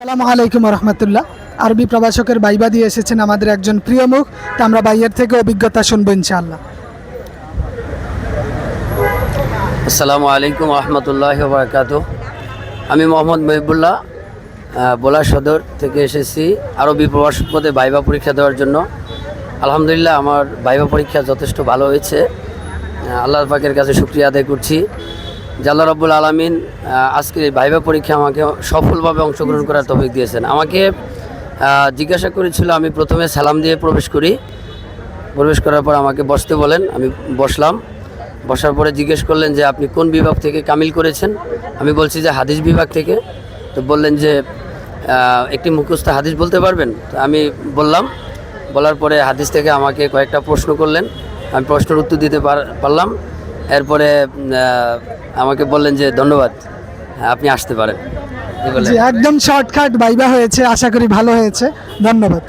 আসসালামু আলাইকুম রহমতুল্লাহ। আরবি প্রভাষকের বাইবা দিয়ে এসেছেন আমাদের একজন প্রিয় মুখ। তা আমরা বাইয়ের থেকে অভিজ্ঞতা শুনব ইনশাআল্লাহ। আসসালামু আলাইকুম রহমতুল্লাহ বারকাত আমি মোহাম্মদ মহিবুল্লাহ বোলা সদর থেকে এসেছি আরবি প্রবাসক পদে বাইবা পরীক্ষা দেওয়ার জন্য। আলহামদুলিল্লাহ আমার বাইবা পরীক্ষা যথেষ্ট ভালো হয়েছে। আল্লাহ পাকের কাছে শুক্রিয়া আদায় করছি। জাল্লা রব্বুল আলমিন আজকের এই ভাইবা পরীক্ষা আমাকে সফলভাবে অংশগ্রহণ করার তফিক দিয়েছেন। আমাকে জিজ্ঞাসা করেছিল, আমি প্রথমে সালাম দিয়ে প্রবেশ করি। প্রবেশ করার পর আমাকে বসতে বলেন, আমি বসলাম। বসার পরে জিজ্ঞেস করলেন যে, আপনি কোন বিভাগ থেকে কামিল করেছেন? আমি বলছি যে, হাদিস বিভাগ থেকে। তো বললেন যে একটি মুখস্থ হাদিস বলতে পারবেন? তো আমি বললাম। বলার পরে হাদিস থেকে আমাকে কয়েকটা প্রশ্ন করলেন। আমি প্রশ্নের উত্তর দিতে পার- পারলাম। এরপরে আমাকে বললেন যে ধন্যবাদ, আপনি আসতে পারেন। একদম শর্টকাট বাইবা হয়েছে, আশা করি ভালো হয়েছে। ধন্যবাদ।